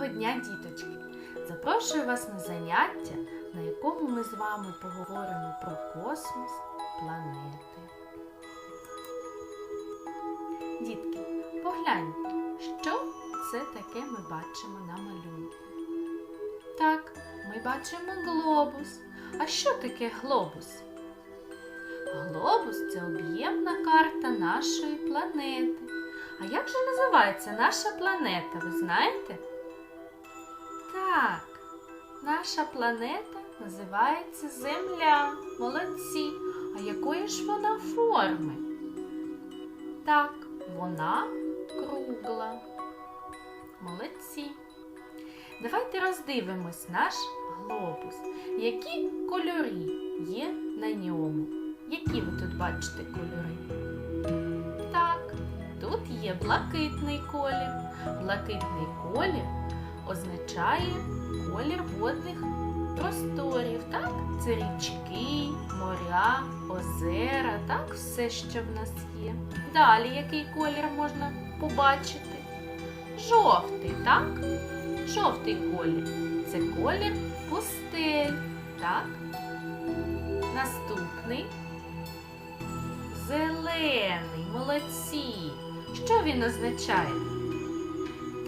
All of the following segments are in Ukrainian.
Доброго дня, діточки! Запрошую вас на заняття, на якому ми з вами поговоримо про космос, планети. Дітки, погляньте, що це таке ми бачимо на малюнку. Так, ми бачимо глобус. А що таке глобус? Глобус це об'ємна карта нашої планети. А як же називається наша планета, ви знаєте? Так, наша планета називається Земля. Молодці. А якої ж вона форми? Так, вона кругла. Молодці. Давайте роздивимось наш глобус. Які кольори є на ньому? Які ви тут бачите кольори? Так, тут є блакитний колір. Блакитний колір означає колір водних просторів. Так? Це річки, моря, озера, так, все, що в нас є. Далі який колір можна побачити? Жовтий, так? Жовтий колір. Це колір пустель. Так? Наступний. Зелений, молодці. Що він означає?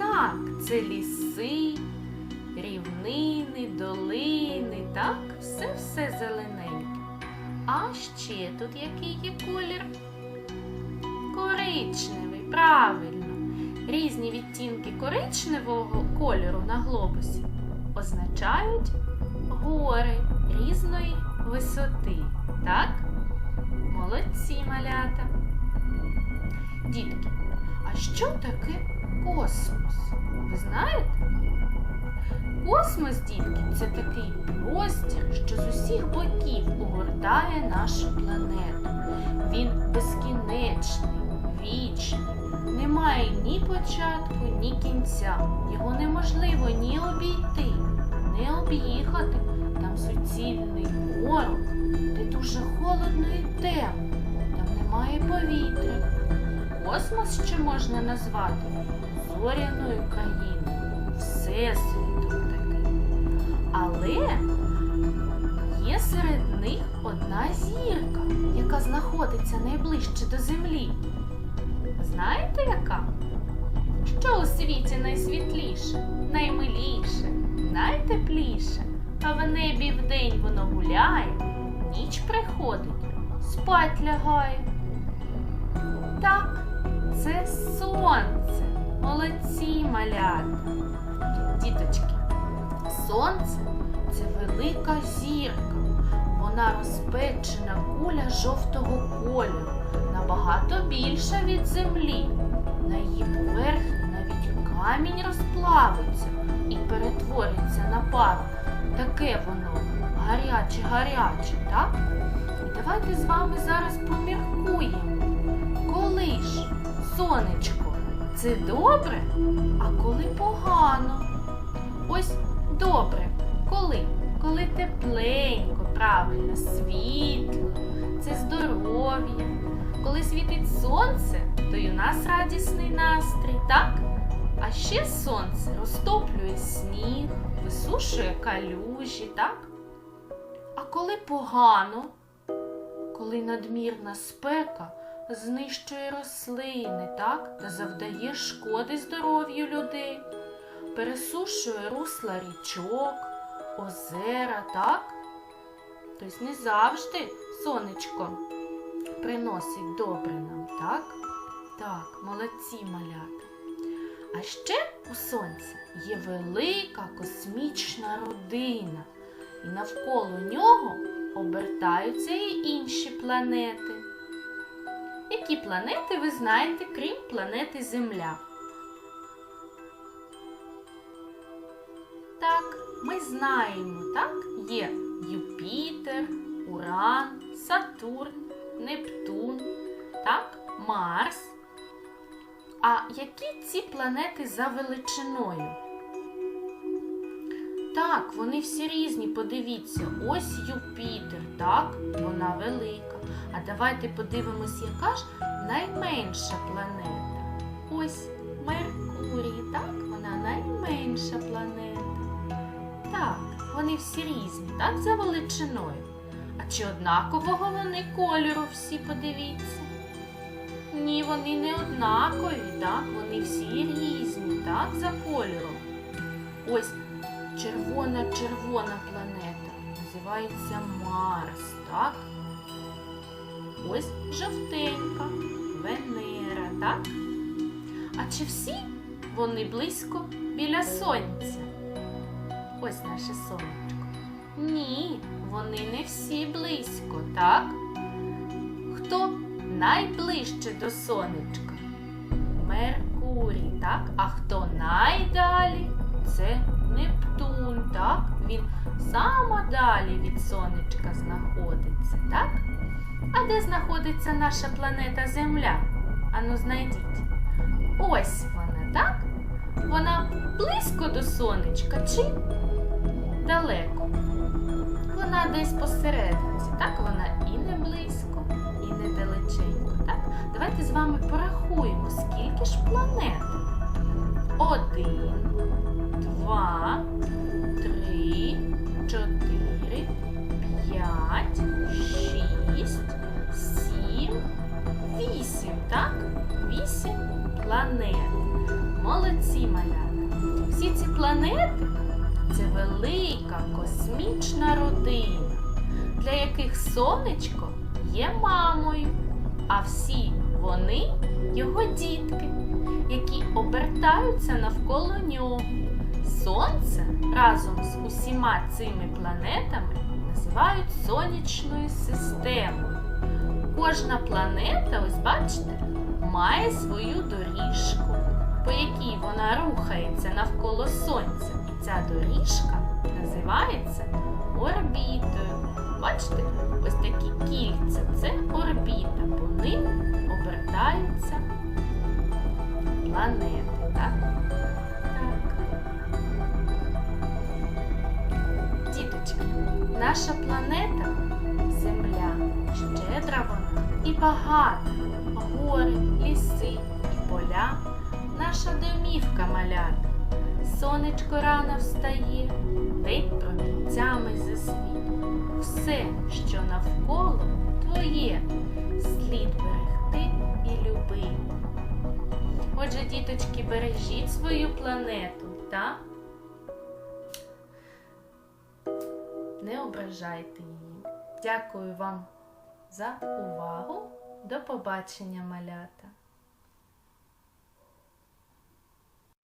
Так, це ліси, рівнини, долини, так, все-все зелененьке. А ще тут який є колір? Коричневий, правильно. Різні відтінки коричневого кольору на глобусі означають гори різної висоти. Так? Молодці малята. Дітки, а що таке космос? Ви знаєте? Космос, дітки, це такий простір, що з усіх боків огортає нашу планету. Він безкінечний, вічний, не має ні початку, ні кінця. Його неможливо ні обійти, ні об'їхати. Там суцільний морок, де дуже холодно і темно, там немає повітря. Космос ще можна назвати зоряною країною, всесвітом таким. Але є серед них одна зірка, яка знаходиться найближче до землі. Знаєте яка? Що у світі найсвітліше, наймиліше, найтепліше, а в небі вдень воно гуляє, ніч приходить, спать лягає. Так, це сонце. Молодці малята. Діточки, сонце це велика зірка. Вона розпечена куля жовтого кольору, набагато більша від землі. На її поверхні навіть камінь розплавиться і перетвориться на пару. Таке воно гаряче-гаряче, так? І давайте з вами зараз поміркуємо. Коли ж сонечко це добре, а коли погано? Ось добре, коли? Коли тепленько, правильно, світло, це здоров'я. Коли світить сонце, то й у нас радісний настрій, так? А ще сонце розтоплює сніг, висушує калюжі, так? А коли погано, коли надмірна спека знищує рослини, так, та завдає шкоди здоров'ю людей, пересушує русла річок, озера, так? Тобто не завжди сонечко приносить добре нам, так? Так, молодці малята. А ще у сонці є велика космічна родина, і навколо нього обертаються і інші планети. Які планети ви знаєте, крім планети Земля? Так, ми знаємо, так? Є Юпітер, Уран, Сатурн, Нептун, так, Марс. А які ці планети за величиною? Так, вони всі різні, подивіться, ось Юпітер, так, вона велика. А давайте подивимось, яка ж найменша планета. Ось Меркурій, так, вона найменша. планета. Так, вони всі різні, так за величиною. А чи однакового вони кольору всі подивіться? Ні, вони не однакові, так, вони всі різні, так, за кольором. Ось червона-червона планета називається Марс, так? Ось жовтенька, Венера, так? А чи всі вони близько біля сонця? Ось наше сонечко. Ні, вони не всі близько, так? Хто найближче до сонечка? Меркурій, так? А хто найдалі? Це Нептун, так? Він саме далі від сонечка знаходиться, так? А де знаходиться наша планета Земля? Ану, знайдіть. Ось вона, так? Вона близько до сонечка чи далеко? Вона десь посерединці, так? Вона і не близько, і не далеченько, так? Давайте з вами порахуємо, скільки ж планет. Один, планети це велика космічна родина, для яких сонечко є мамою, а всі вони його дітки, які обертаються навколо нього. Сонце разом з усіма цими планетами називають сонячною системою. Кожна планета, ось бачите, має свою доріжку, по якій вона рухається навколо Сонця. І ця доріжка називається орбітою. Бачите, ось такі кільця це орбіта, по ним обертаються планети. Так? Діточки, наша планета Земля щедра вона і багата. Гори, ліси і поля, наша домівка малята. Сонечко рано встає, день промінцями засвіт. Все, що навколо твоє, слід берегти і любити. Отже, діточки, бережіть свою планету, та не ображайте її. Дякую вам за увагу. До побачення, малята!